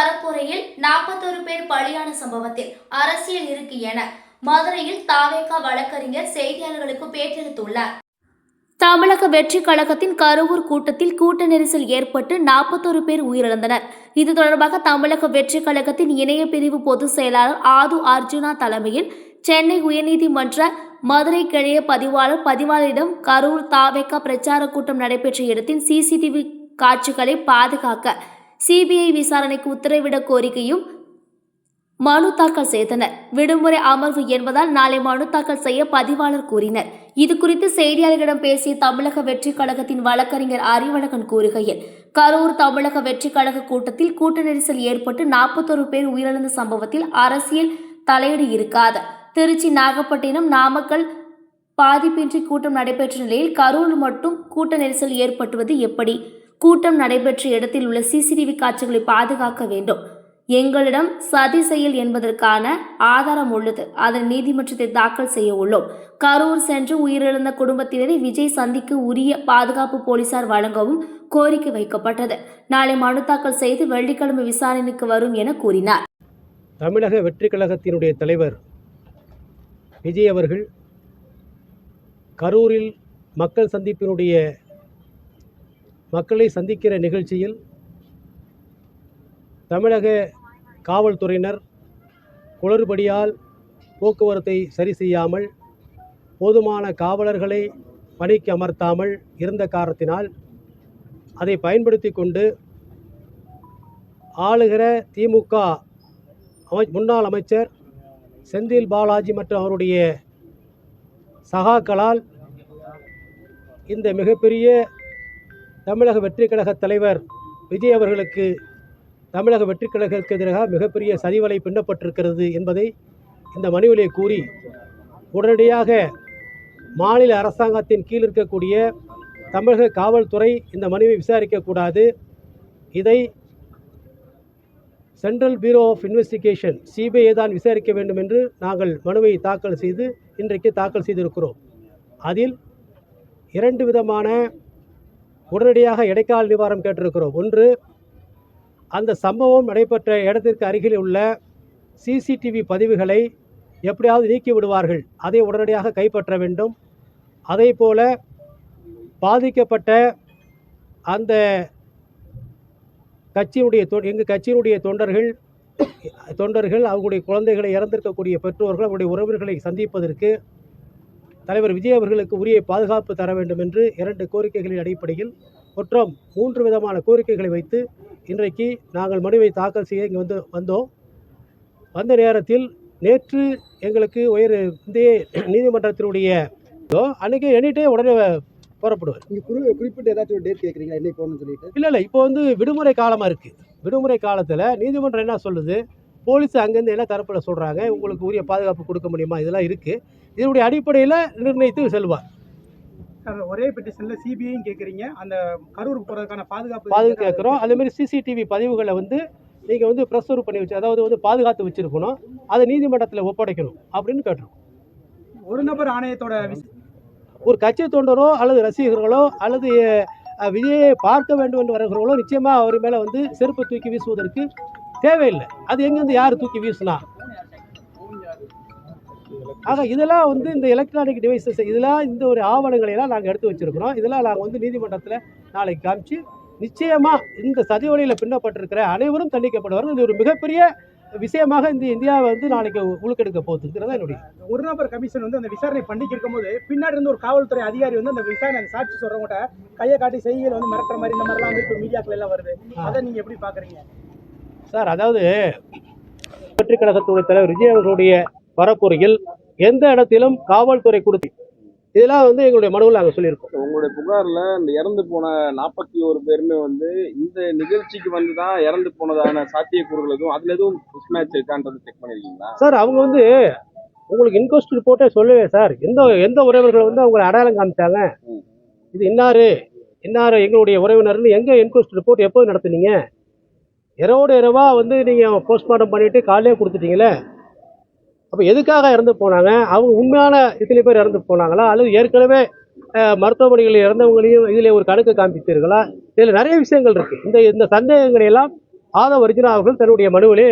பரப்புரையில் நாற்பத்தொரு பேர் பலியான சம்பவத்தில் அரசியல் இருக்கு என மதுரையில் தாவேகா வழக்கறிஞர் செய்தியாளர்களுக்கு பேட்டியளித்துள்ளார் தமிழக வெற்றி கழகத்தின் கருவூர் கூட்டத்தில் கூட்ட நெரிசல் ஏற்பட்டு நாற்பத்தொரு பேர் உயிரிழந்தனர். இது தொடர்பாக தமிழக வெற்றி கழகத்தின் இணைய பிரிவு பொதுச் செயலாளர் ஆது அர்ஜுனா தலைமையில் சென்னை உயர்நீதிமன்ற மதுரை கிளைய பதிவாளர் பதிவாளரிடம் கரூர் தாவேக்கா பிரச்சார கூட்டம் நடைபெற்ற இடத்தின் சிசிடிவி காட்சிகளை பாதுகாக்க சிபிஐ விசாரணைக்கு உத்தரவிட கோரிக்கையும் மனு தாக்கல் செய்தனர். விடுமுறை அமர்வு என்பதால் நாளை மனு தாக்கல் செய்ய பதிவாளர் கூறினர். இது குறித்து செய்தியாளர்களிடம் பேசிய தமிழக வெற்றி கழகத்தின் வழக்கறிஞர் அறிவழகன் கூறுகையில் கரூர் தமிழக வெற்றி கழக கூட்டத்தில் கூட்ட நெரிசல் ஏற்பட்டு நாற்பத்தொரு பேர் உயிரிழந்த சம்பவத்தில் அரசியல் தலையீடு இருக்காது. திருச்சி நாகப்பட்டினம் நாமக்கல் பாதிப்பின்றி கூட்டம் நடைபெற்ற நிலையில் கரூர் மட்டும் கூட்ட நெரிசல் ஏற்பட்டுவது எப்படி? கூட்டம் நடைபெற்ற இடத்தில் உள்ள சிசிடிவி காட்சிகளை பாதுகாக்க வேண்டும். எங்களிடம் சதி செயல் என்பதற்கான ஆதாரம் உள்ளது. அதன் நீதிமன்றத்தை தாக்கல் செய்ய உள்ளோம். கரூர் சென்று உயிரிழந்த குடும்பத்தினரை விஜய் சந்திக்கு உரிய பாதுகாப்பு போலீசார் வழங்கவும் கோரிக்கை வைக்கப்பட்டது. நாளை மனு தாக்கல் செய்து வெள்ளிக்கிழமை விசாரணைக்கு வரும் என கூறினார். தமிழக வெற்றி கழகத்தினுடைய தலைவர் விஜய் அவர்கள் கரூரில் மக்கள் சந்திப்பினுடைய மக்களை சந்திக்கிற நிகழ்ச்சியில் தமிழக காவல்துறையினர் குளறுபடியால் போக்குவரத்தை சரி செய்யாமல் போதுமான காவலர்களை பணிக்கு அமர்த்தாமல் இருந்த காரணத்தினால் அதை பயன்படுத்தி கொண்டு ஆளுகிற திமுக அமை முன்னாள் அமைச்சர் செந்தில் பாலாஜி மற்றும் அவருடைய சகாக்களால் இந்த மிகப்பெரிய தமிழக வெற்றி கழக தலைவர் விஜய் அவர்களுக்கு தமிழக வெற்றி கழகத்திற்கு எதிராக மிகப்பெரிய சதிவலை பின்னப்பட்டிருக்கிறது என்பதை இந்த மனுவிலே கூறி உடனடியாக மாநில அரசாங்கத்தின் கீழ் இருக்கக்கூடிய தமிழக காவல்துறை இந்த மனுவை விசாரிக்கக்கூடாது இதை central bureau of investigation CBI தான் விசாரிக்க வேண்டும் என்று நாங்கள் மனுவை தாக்கல் செய்து இன்றைக்கு தாக்கல் செய்திருக்கிறோம். அதில் இரண்டு விதமான உடனடியாக இடைக்கால நிவாரணம் கேட்டிருக்கிறோம். ஒன்று அந்த சம்பவம் நடைபெற்ற இடத்திற்கு அருகில் உள்ள சிசிடிவி பதிவுகளை எப்படியாவது நீக்கி விடுவார்கள். அதை உடனடியாக கைப்பற்ற வேண்டும். அதே போல பாதிக்கப்பட்ட அந்த கட்சியினுடைய தொ எங்கள் கட்சியினுடைய தொண்டர்கள் தொண்டர்கள் அவங்களுடைய குழந்தைகளை இறந்திருக்கக்கூடிய பெற்றோர்கள் அவருடைய உறவினர்களை சந்திப்பதற்கு தலைவர் விஜய் அவர்களுக்கு உரிய பாதுகாப்பு தர வேண்டும் என்று இரண்டு கோரிக்கைகளின் அடிப்படையில் மற்றும் மூன்று விதமான கோரிக்கைகளை வைத்து இன்றைக்கு நாங்கள் மனுவை தாக்கல் செய்ய இங்கே வந்து வந்தோம். வந்த நேரத்தில் நேற்று எங்களுக்கு உயர் இந்திய நீதிமன்றத்தினுடைய அன்றைக்கி எண்ணிட்டே உடனே புறப்படுவார். நீங்க குறி குறிப்பிட்டு ஏதாச்சும் ஒரு டேட் கேட்குறீங்களா என்னைக்கு போகணும்னு சொல்லிட்டு? இல்லை இல்லை இப்போ வந்து விடுமுறை காலமாக இருக்குது விடுமுறை காலத்தில் நீதிமன்றம் என்ன சொல்லுது? போலீஸ் அங்கேருந்து என்ன தரப்பில் சொல்கிறாங்க உங்களுக்கு உரிய பாதுகாப்பு கொடுக்க முடியுமா? இதெல்லாம் இருக்குது இதனுடைய அடிப்படையில் நிர்ணயித்து செல்வார். ஒரே பெட்டிஷன்ல சிபிஐயும் கேக்குறீங்க. அந்த கரூருக்கு போறதுக்கான பாதுகாப்பு பாதுகாப்பு கேட்குறோம் அதேமாதிரி சிசிடிவி பதிவுகளை வந்து நீங்கள் வந்து ப்ரெஸ்ஸூர் பண்ணி வச்சு அதாவது வந்து பாதுகாத்து வச்சுருக்கணும். அதை நீதிமன்றத்தில் ஒப்படைக்கணும் அப்படின்னு கேட்டுருக்கோம். ஒரு நபர் ஆணையத்தோட ஒரு கட்சி தொண்டரோ அல்லது ரசிகர்களோ அல்லது விஜயை பார்க்க வேண்டும் என்று வருகிறவர்களோ நிச்சயமாக அவர் மேலே வந்து செருப்பு தூக்கி வீசுவதற்கு தேவையில்லை. அது எங்கேருந்து யார் தூக்கி வீசுனா? ஆக இதெல்லாம் வந்து இந்த எலக்ட்ரானிக் டிவைசஸ் இதெல்லாம் இந்த ஒரு ஆவணங்களை எல்லாம் நாங்கள் எடுத்து வச்சிருக்கிறோம். இதெல்லாம் நாங்கள் வந்து நீதிமன்றத்தில் நாளைக்கு காமிச்சு நிச்சயமாக இந்த சதி வழியில் பின்னப்பட்டிருக்கிற அனைவரும் தண்டிக்கப்படுவார்கள். இது ஒரு மிகப்பெரிய விஷயமாக இந்த இந்தியாவை வந்து நாளைக்கு உழுக்கெடுக்க போகுதுங்கிறதா என்னுடைய ஒரு நபர் கமிஷன் வந்து அந்த விசாரணை பண்ணிட்டு இருக்கும்போது பின்னாடி இருந்து ஒரு காவல்துறை அதிகாரி வந்து அந்த விசாரணை சாட்சி சொல்றவங்க கையை காட்டி செய்கையில் வந்து மிரட்டுற மாதிரி இந்த மாதிரிலாம் வந்து இப்போ மீடியாக்கள் எல்லாம் வருது. அதை நீங்க எப்படி பாக்குறீங்க? சார் அதாவது வெற்றி கழகத்துடைய தலைவர் விஜய் அவர்களுடைய பரப்புரையில் எந்த இடத்திலும் காவல்துறை கொடுத்து இதெல்லாம் வந்து எங்களுடைய மனுவில் நாங்கள் சொல்லியிருக்கோம். உங்களுடைய புகார்ல இந்த இறந்து போன நாற்பத்தி ஒரு பேருமே வந்து இந்த நிகழ்ச்சிக்கு வந்து தான் இறந்து போனதான சாத்தியக்கூறுகள் எதுவும் அதுல எதுவும் மிஸ்மேட்ச் இருக்கான்றது செக் பண்ணிருக்கீங்களா? சார் அவங்க வந்து உங்களுக்கு இன்கொஸ்ட் ரிப்போர்ட்டே சொல்லவே சார் எந்த எந்த உறவினர்கள் வந்து அவங்களை அடையாளம் காமிச்சாங்க. இது இன்னாரு இன்னாரு எங்களுடைய உறவினர்னு எங்கே இன்கொஸ்ட் ரிப்போர்ட் எப்போ நடத்துனீங்க? இரவோடு இரவா வந்து நீங்கள் போஸ்ட்மார்ட்டம் பண்ணிவிட்டு காலையிலே கொடுத்துட்டீங்களே? அப்போ எதுக்காக இறந்து போனாங்க? அவங்க உண்மையான இத்தனை பேர் இறந்து போனாங்களா? அல்லது ஏற்கனவே மருத்துவமனைகளில் இறந்தவங்களையும் இதில் ஒரு கணக்கு காண்பித்தீர்களா? இதில் நிறைய விஷயங்கள் இருக்குது இந்த இந்த சந்தேகங்களை எல்லாம் ஆதவ அர்ஜுனா அவர்கள் தன்னுடைய மனுவிலே